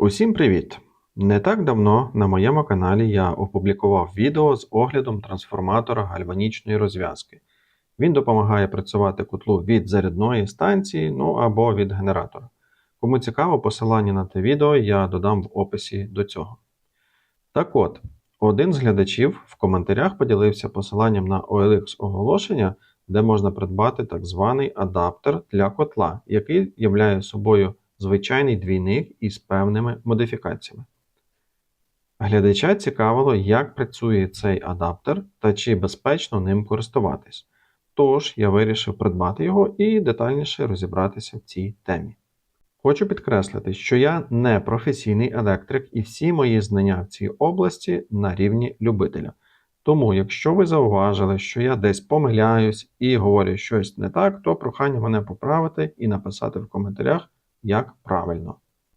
Усім привіт! Не так давно на моєму каналі я опублікував відео з оглядом трансформатора гальванічної розв'язки. Він допомагає працювати котлу від зарядної станції, ну або від генератора. Кому цікаво, посилання на те відео я додам в описі до цього. Так от, один з глядачів в коментарях поділився посиланням на OLX оголошення, де можна придбати так званий адаптер для котла, який являє собою звичайний двійник із певними модифікаціями. Глядача цікавило, як працює цей адаптер та чи безпечно ним користуватись. Тож я вирішив придбати його і детальніше розібратися в цій темі. Хочу підкреслити, що я не професійний електрик і всі мої знання в цій області на рівні любителя. Тому, якщо ви зауважили, що я десь помиляюсь і говорю щось не так, то прохання мене поправити і написати в коментарях, як правильно.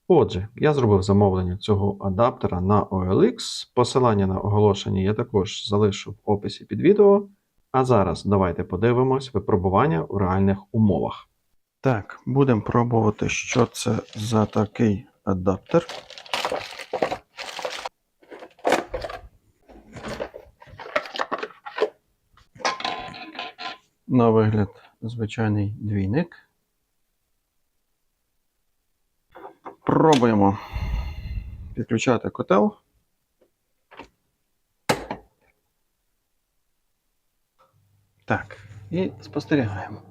Отже, я зробив замовлення цього адаптера на OLX. Посилання на оголошення я також залишу в описі під відео. А зараз давайте подивимось випробування у реальних умовах. Так, будемо пробувати, що це за такий адаптер. На вигляд звичайний двійник. Пробуємо підключати котел. Так, і спостерігаємо.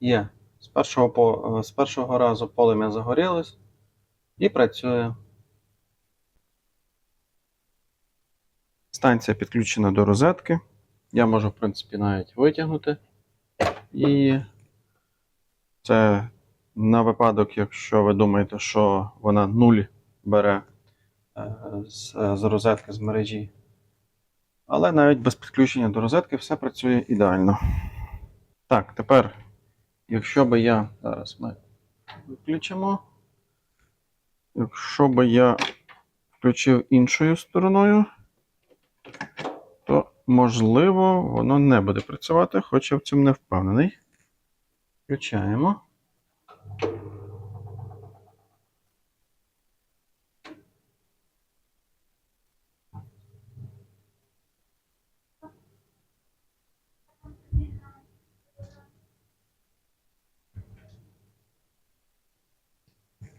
Є. З першого, по, з першого разу полем'я загорілось і працює. Станція підключена до розетки. Я можу, в принципі, навіть витягнути. І це на випадок, якщо ви думаєте, що вона нуль бере е, з, з розетки з мережі. Але навіть без підключення до розетки все працює ідеально. Так, тепер, якщо би я. Зараз ми виключимо. Якщо би я включив іншою стороною, то можливо воно не буде працювати, хоча в цьому не впевнений. Включаємо.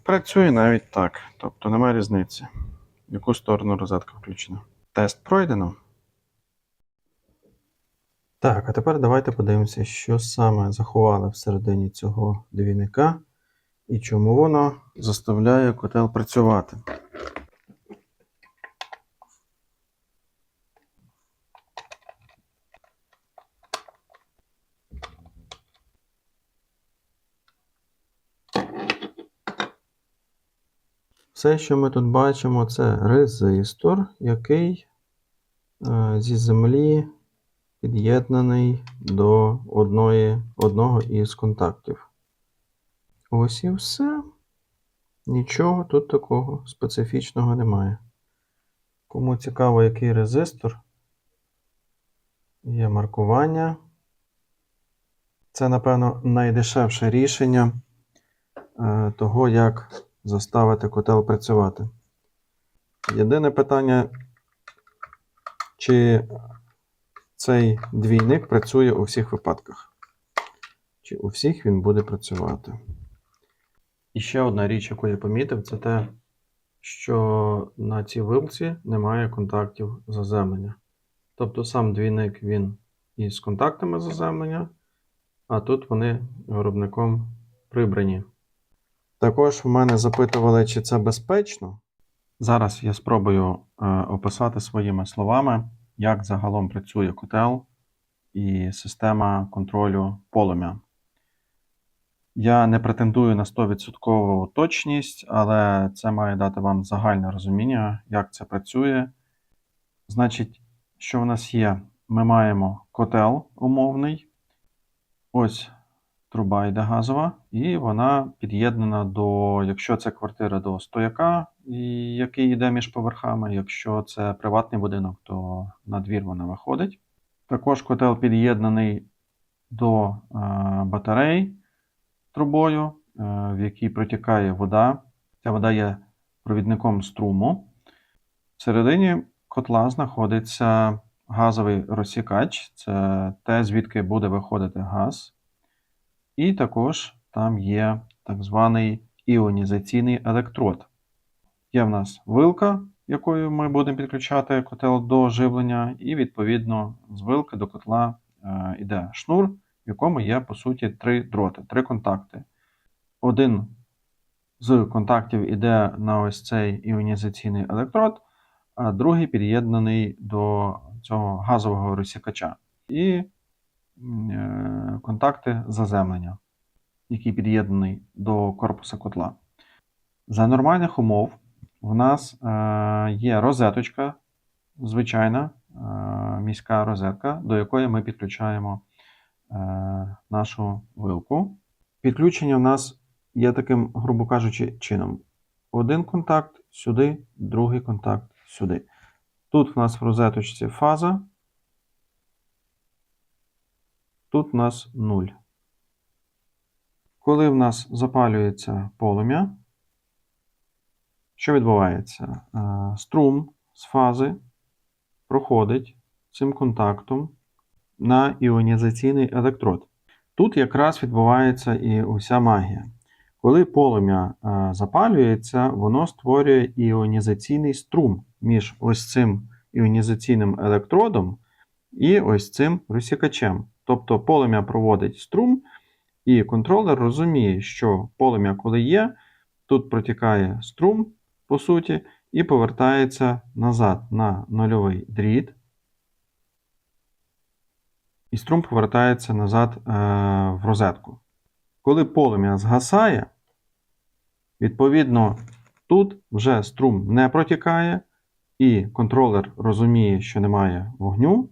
Працює навіть так, тобто немає різниці, в яку сторону розетка включена. Тест пройдено. Так, а тепер давайте подивимося, що саме заховали всередині цього двійника і чому воно заставляє котел працювати. Все, що ми тут бачимо, це резистор, який е, зі землі під'єднаний до одної, одного із контактів. Ось і все. Нічого тут такого специфічного немає. Кому цікаво, який резистор, є маркування. Це, напевно, найдешевше рішення е, того, як заставити котел працювати. Єдине питання, чи цей двійник працює у всіх випадках. Чи у всіх він буде працювати. І ще одна річ, яку я помітив, це те, що на цій вилці немає контактів заземлення. Тобто сам двійник він із контактами заземлення, а тут вони виробником прибрані. Також в мене запитували, чи це безпечно. Зараз я спробую е, описати своїми словами, як загалом працює котел і система контролю полум'я. Я не претендую на 100% точність, але це має дати вам загальне розуміння, як це працює. Значить, що в нас є? Ми маємо котел умовний. Ось труба йде газова, і вона під'єднана до, якщо це квартира, до стояка, який йде між поверхами. Якщо це приватний будинок, то на двір вона виходить. Також котел під'єднаний до е, батарей трубою, е, в якій протікає вода. Ця вода є провідником струму. Всередині котла знаходиться газовий розсікач, це те, звідки буде виходити газ. І також там є так званий іонізаційний електрод. Є в нас вилка, якою ми будемо підключати котел до живлення, і відповідно з вилки до котла е, йде шнур, в якому є по суті три дроти, три контакти. Один з контактів іде на ось цей іонізаційний електрод, а другий під'єднаний до цього газового розсікача. І е, контакти заземлення, який під'єднаний до корпуса котла. За нормальних умов в нас е, є розеточка, звичайна е, міська розетка, до якої ми підключаємо е, нашу вилку. Підключення в нас є таким, грубо кажучи, чином. Один контакт сюди, другий контакт сюди. Тут в нас в розеточці фаза, тут в нас 0. Коли в нас запалюється полум'я, що відбувається? Е, Струм з фази проходить цим контактом на іонізаційний електрод. Тут якраз відбувається і уся магія. Коли полум'я е, запалюється, воно створює іонізаційний струм між ось цим іонізаційним електродом і ось цим розсікачем. Тобто полум'я проводить струм, і контролер розуміє, що полум'я, коли є, тут протікає струм, по суті, і повертається назад на нульовий дріт. І струм повертається назад е, в розетку. Коли полум'я згасає, відповідно, тут вже струм не протікає, і контролер розуміє, що немає вогню,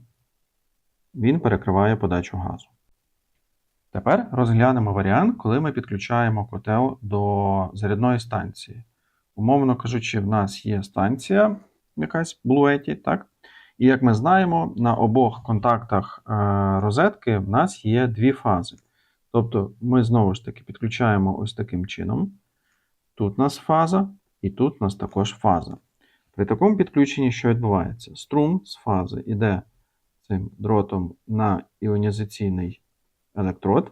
він перекриває подачу газу. Тепер розглянемо варіант, коли ми підключаємо котел до зарядної станції. Умовно кажучи, в нас є станція якась блуеті, так? І як ми знаємо, на обох контактах е, розетки в нас є дві фази. Тобто ми знову ж таки підключаємо ось таким чином. Тут у нас фаза, і тут у нас також фаза. При такому підключенні, що відбувається? Струм з фази йде цим дротом на іонізаційний електрод,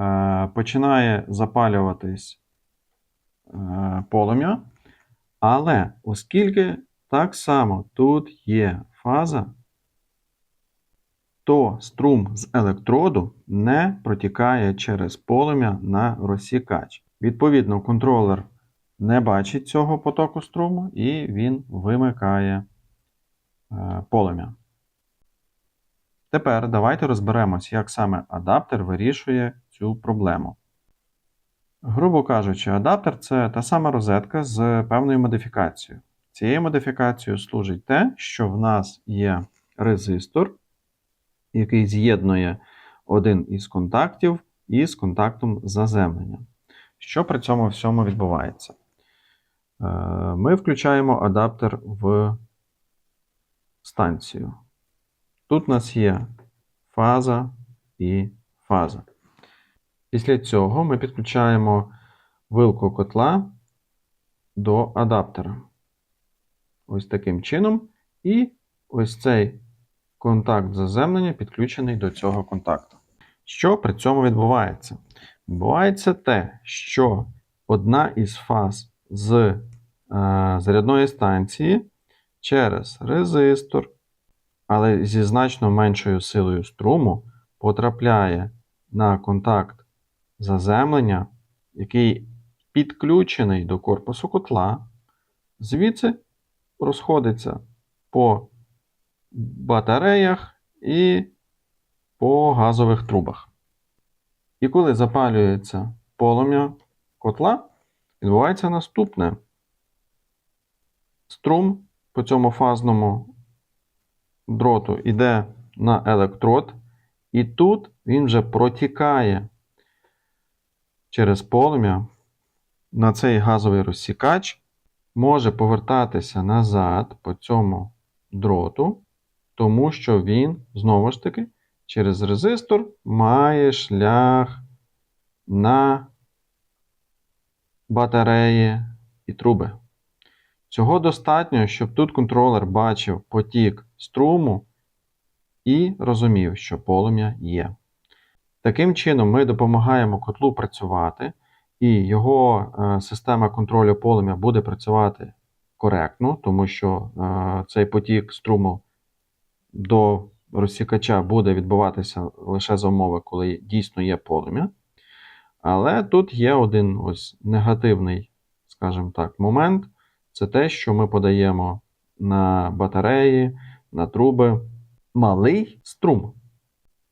е, починає запалюватись е, полум'я, але оскільки так само тут є фаза, то струм з електроду не протікає через полум'я на розсікач. Відповідно, контролер не бачить цього потоку струму і він вимикає е, полум'я. Тепер давайте розберемось, як саме адаптер вирішує цю проблему. Грубо кажучи, адаптер це та сама розетка з певною модифікацією. Цією модифікацією служить те, що в нас є резистор, який з'єднує один із контактів із контактом заземлення. Що при цьому всьому відбувається? Е, Ми включаємо адаптер в станцію. Тут у нас є фаза і фаза. Після цього ми підключаємо вилку котла до адаптера. Ось таким чином. І ось цей контакт заземлення підключений до цього контакту. Що при цьому відбувається? Відбувається те, що одна із фаз з е, зарядної станції через резистор, але зі значно меншою силою струму, потрапляє на контакт заземлення, який підключений до корпусу котла, звідси розходиться по батареях і по газових трубах. І коли запалюється полум'я котла, відбувається наступне. Струм по цьому фазному дроту йде на електрод, і тут він вже протікає через полум'я на цей газовий розсікач може повертатися назад по цьому дроту, тому що він, знову ж таки, через резистор має шлях на батареї і труби. Цього достатньо, щоб тут контролер бачив потік струму і розумів, що полум'я є. Таким чином, ми допомагаємо котлу працювати, і його е, система контролю полум'я буде працювати коректно, тому що е, цей потік струму до розсікача буде відбуватися лише за умови, коли дійсно є полум'я. Але тут є один ось негативний, скажімо так, момент. Це те, що ми подаємо на батареї, на труби малий струм.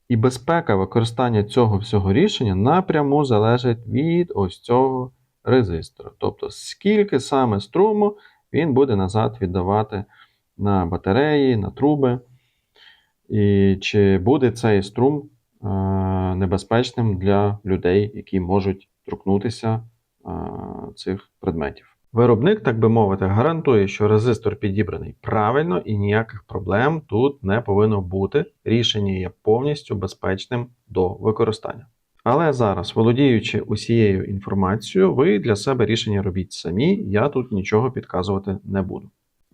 І безпека використання цього всього рішення напряму залежить від ось цього резистора. Тобто, скільки саме струму він буде назад віддавати на батареї, на труби. І чи буде цей струм е, небезпечним для людей, які можуть торкнутися е, цих предметів. Виробник, так би мовити, гарантує, що резистор підібраний правильно і ніяких проблем тут не повинно бути. Рішення є повністю безпечним до використання. Але зараз, володіючи усією інформацією, ви для себе рішення робіть самі, я тут нічого підказувати не буду.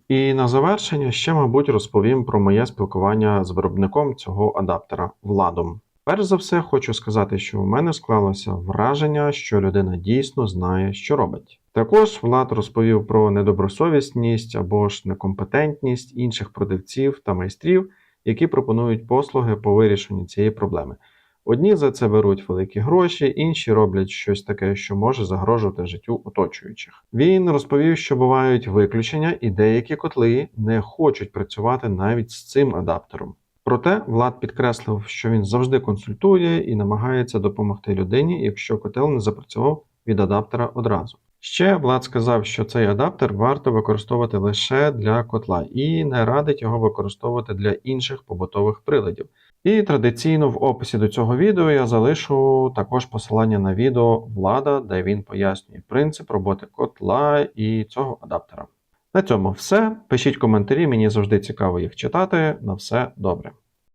І на завершення ще, мабуть, розповім про моє спілкування з виробником цього адаптера Владом. Перш за все, хочу сказати, що у мене склалося враження, що людина дійсно знає, що робить. Також Влад розповів про недобросовісність або ж некомпетентність інших продавців та майстрів, які пропонують послуги по вирішенню цієї проблеми. Одні за це беруть великі гроші, інші роблять щось таке, що може загрожувати життю оточуючих. Він розповів, що бувають виключення, і деякі котли не хочуть працювати навіть з цим адаптером. Проте Влад підкреслив, що він завжди консультує і намагається допомогти людині, якщо котел не запрацював від адаптера одразу. Ще Влад сказав, що цей адаптер варто використовувати лише для котла і не радить його використовувати для інших побутових приладів. І традиційно в описі до цього відео я залишу також посилання на відео Влада, де він пояснює принцип роботи котла і цього адаптера. На цьому все. Пишіть коментарі, мені завжди цікаво їх читати. На все добре.